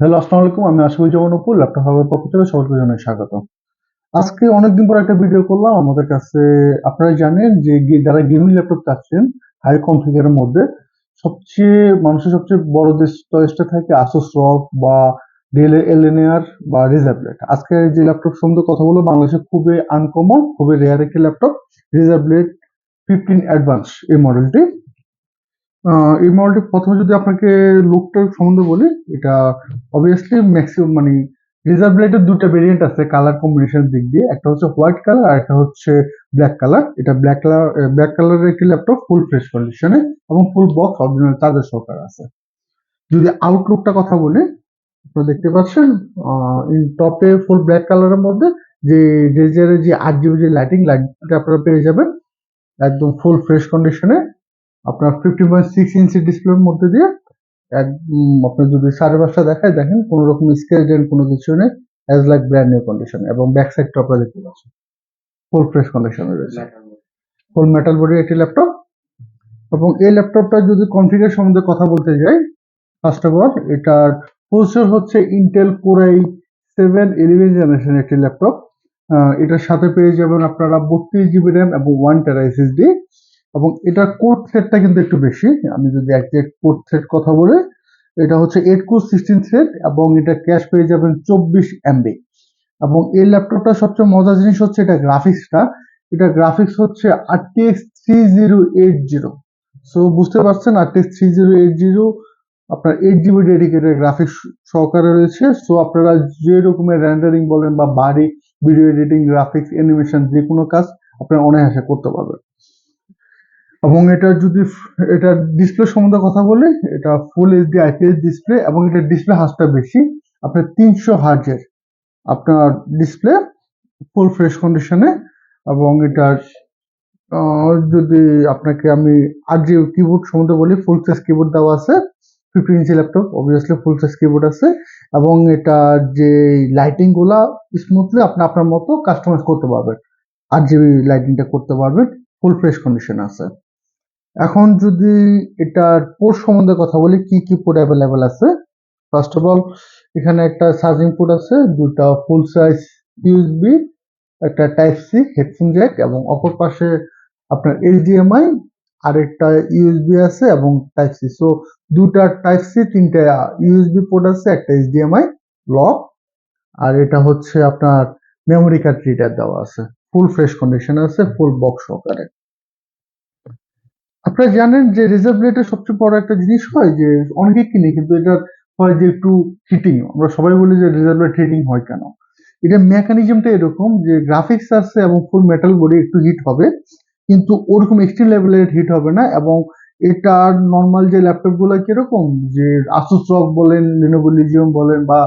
Hello, আসসালামু আলাইকুম। আমি আশিফুল জামান উপর ল্যাপটপ হাবের পক্ষ থেকে সকলকে জানাই স্বাগত। আজকে অনেকদিন পর একটা ভিডিও করলাম। আমাদের কাছে আপনারা জানেন যে যারা গেমিং ল্যাপটপ চাচ্ছেন, হাই কনফিগারের মধ্যে, সবচেয়ে, মানুষের সবচেয়ে বড় চয়েসটা থাকে আসুস রক বা ডেল এলএনআর বা রিজার্ভলেট আজকে যে ল্যাপটপ সম্বন্ধে কথা বলব, বাংলাদেশে খুবই আনকমন খুবই রেয়ার একটি ল্যাপটপ রিজার্ভলেট ফিফটিন অ্যাডভান্স এই মডেলটি এই মডেলটি প্রথমে যদি আপনাকে লুকটার সম্বন্ধে বলি, এটা অবভিয়াসলি ম্যাক্সিমাম মানে রিজার্ভ ব্লেডের দুটো ভেরিয়েন্ট আছে কালার কম্বিনেশন দিক দিয়ে। একটা হচ্ছে হোয়াইট কালার আর একটা হচ্ছে ব্ল্যাক কালার এটা ব্ল্যাক কালার ব্ল্যাক কালারের একটি ল্যাপটপ ফুল ফ্রেশ কন্ডিশনে এবং ফুল বক্স অরিজিনাল চার্জার সহকারে আছে। যদি আউটলুকটা কথা বলি, আপনারা দেখতে পাচ্ছেন ইন টপে ফুল ব্ল্যাক কালারের মধ্যে যে রেজারের যে আট জিবি যে লাইটিং লাইটটা আপনারা পেয়ে যাবেন। একদম ফুল ফ্রেশ কন্ডিশনে আপনার ফিফটি পয়েন্ট সিক্স ইঞ্চি ডিসপ্লের মধ্যে দিয়ে একদম আপনার যদি সাড়ে পাঁচটা দেখায় দেখেন কোনো রকম ডেন্ট কোনো কিছু নেই as like brand new condition এবং ব্যাক সাইডটা আপনারা দেখতে পাচ্ছেন। ফুল ফ্রেশ কন্ডিশনে রয়েছে। ফুল মেটাল বডির একটি ল্যাপটপ এবং এই ল্যাপটপটা যদি কনফিগার সম্বন্ধে কথা বলতে যাই ফার্স্ট অফ অল এটার প্রসেসর হচ্ছে Intel core i seven eleven generation একটি ল্যাপটপ এটার সাথে পেয়ে যাবেন আপনারা বত্রিশ জিবি র্যাম এবং ওয়ান টেরা এসএসডি এবং এটার কোড থ্রেডটা কিন্তু একটু বেশি। আমি যদি একজ্যাক্ট কোড থ্রেড কথা বলি, এটা হচ্ছে এইট কোর সিক্সটিন থ্রেড এবং এটা ক্যাশ পেয়ে যাবেন চব্বিশ এমবি এবং এই ল্যাপটপটা সবচেয়ে মজার জিনিস হচ্ছে এটা গ্রাফিক্সটা এটা গ্রাফিক্স হচ্ছে RTX three zero eight zero so বুঝতে পারছেন? RTX three zero eight zero আপনার এইট জিবি ডেডিকেটেড গ্রাফিক্স সহকারে রয়েছে। সো আপনারা যে রকমের র্যান্ডারিং বলেন বা বাড়ি ভিডিও এডিটিং গ্রাফিক্স অ্যানিমেশন যে কোনো কাজ আপনারা অনায়াসে করতে পারবেন। এবং এটা যদি এটা ডিসপ্লে সম্বন্ধে কথা বলি, এটা ফুল এইচডি আইপিএস ডিসপ্লে এবং এটা ডিসপ্লে হাসটা বেশি, আপনার তিনশো হার্জের। আপনার ডিসপ্লে ফুল ফ্রেশ কন্ডিশনে এবং এটার যদি আপনাকে আমি আর যে কিবোর্ড সম্বন্ধে বলি ফুল সাইজ কিবোর্ড দেওয়া আছে fifty inch laptop obviously full size keyboard আছে, এবং এটা যে লাইটিংগুলা স্মুথলি আপনি, আপনার মতো কাস্টমাইজ করতে পারবেন। আর জিবি লাইটিংটা করতে পারবেন ফুল ফ্রেশ কন্ডিশন আছে। এখন যদি এটার পোর্ট সম্বন্ধে কথা বলি, কি কি পোর্ট অ্যাভেলেবেল আছে? ফার্স্ট অফ অল এখানে একটা চার্জিং পোর্ট আছে দুটা ফুল সাইজ ইউএসবি একটা টাইপ সি হেডফোন জ্যাক এবং অপর পাশে আপনার এইচডিএমআই আর একটা ইউএসবি আছে এবং টাইপ সি সো দুটা টাইপ সি তিনটা ইউএসবি পোর্ট আছে, একটা এইচডিএমআই লক আর এটা হচ্ছে আপনার মেমোরি কার্ড রিডার দেওয়া আছে। ফুল ফ্রেশ কন্ডিশন আছে ফুল বক্স সহকারে। আপনারা জানেন যে রিজার্ভ রেটের সবচেয়ে বড় একটা জিনিস হয় যে অনেকে কিনে, কিন্তু এটা হয় যে একটু হিটিং আমরা সবাই বলি যে রিজার্ভ রেট হিটিং হয় কেন? এটা মেকানিজমটা এরকম যে গ্রাফিক্স আছে এবং ফুল মেটাল বডি একটু হিট হবে, কিন্তু ওরকম এক্সট্রিম লেভেলের হিট হবে না এবং এটার নর্মাল যে ল্যাপটপগুলো কীরকম? যে আসুস রক বলেন লিনোভো লিজিয়াম বলেন বা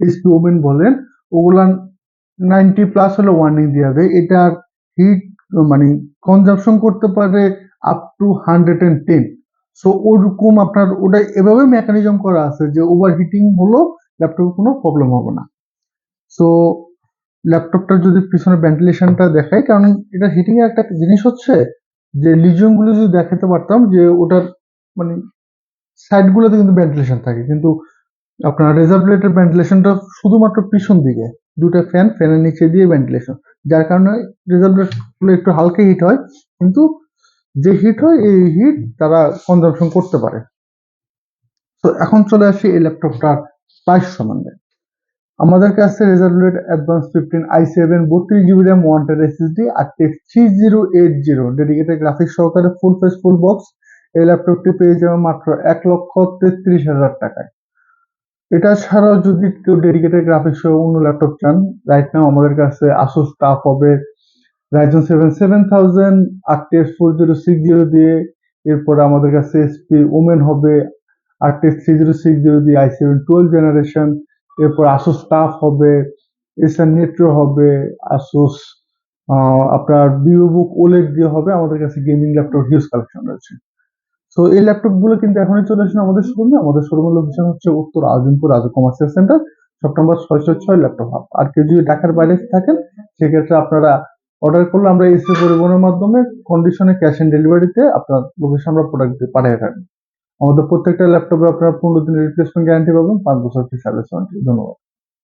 এইচপি ওমেন বলেন, ওগুলা নাইনটি প্লাস হলে ওয়ার্নিং দিয়ে দেয় এটার হিট মানে কনজাপশন করতে পারে up to hundred and ten so ওরকম আপনার ওটা এভাবে মেকানিজম করা আছে যে ওভার হিটিং হলো ল্যাপটপে কোনো প্রবলেম হবে না। সো ল্যাপটপটার যদি পিছনে ভেন্টিলেশনটা দেখাই কারণ এটা হিটিং এর একটা জিনিস হচ্ছে যে লিজিয়ামগুলো যদি দেখাতে পারতাম যে ওটার মানে সাইড গুলোতে কিন্তু ভেন্টিলেশন থাকে, কিন্তু আপনার রেজার্ভলেটের ভেন্টিলেশনটা শুধুমাত্র পিছন দিকে, দুটো ফ্যান ফ্যানের নিচে দিয়ে ভেন্টিলেশন যার কারণে রেজার্ভলেটগুলো একটু হালকা হিট হয়, কিন্তু যে হিট হয়, এই হিট তারা কনজামশন করতে পারে। তো এখন চলে আসি এই ল্যাপটপটার প্রাইস সম্বন্ধে। আমাদের কাছে Razer Blade advance fifteen I seven বত্রিশ GB RAM one tera SSD আর text three zero eight zero dedicated graphics সহকারে ফুল ফেস ফুল বক্স এই ল্যাপটপটি পেয়ে যাবে মাত্র এক লক্ষ তেত্রিশ হাজার টাকায়। এটা ছাড়াও যদি কেউ ডেডিকেটেড গ্রাফিক্স সহ অন্য ল্যাপটপ চান রাইট নাও আমাদের কাছে আসুস স্টাফ হবে Ryzen seven seven thousand RTX four zero six zero দিয়ে এরপরে আমাদের কাছে এসপি ওমেন হবে RTX three zero six zero দিয়ে আই সেভেন টুয়েলভ জেনারেশন এরপর আসুস স্টাফ হবে এসএন নেট্রো হবে আসুস আপনার ভিভোবুক ওলেড দিয়ে হবে, আমাদের কাছে গেমিং ল্যাপটপ হিউজ কালেকশন রয়েছে। তো এই ল্যাপটপগুলো কিন্তু এখনই চলে আসেন আমাদের শোরুমে আমাদের শোরুমের লোকেশন হচ্ছে উত্তর Azimpur Raju commercial centre shop number ছয়শো ছয় ল্যাপটপ আর কেউ যদি ঢাকার বাইরে থাকেন, সেক্ষেত্রে আপনারা অর্ডার করলে আমরা এসি পরিবহনের মাধ্যমে কন্ডিশনে ক্যাশ অন ডেলিভারিতে আপনার লোকেশন আমরা প্রোডাক্ট পাঠিয়ে থাকি আমাদের প্রত্যেকটা ল্যাপটপে আপনারা পনেরো দিনের রিপ্লেসমেন্ট গ্যারান্টি পাবেন, পাঁচ বছর ফ্রি সার্ভিস ওয়ারেন্টি ধন্যবাদ।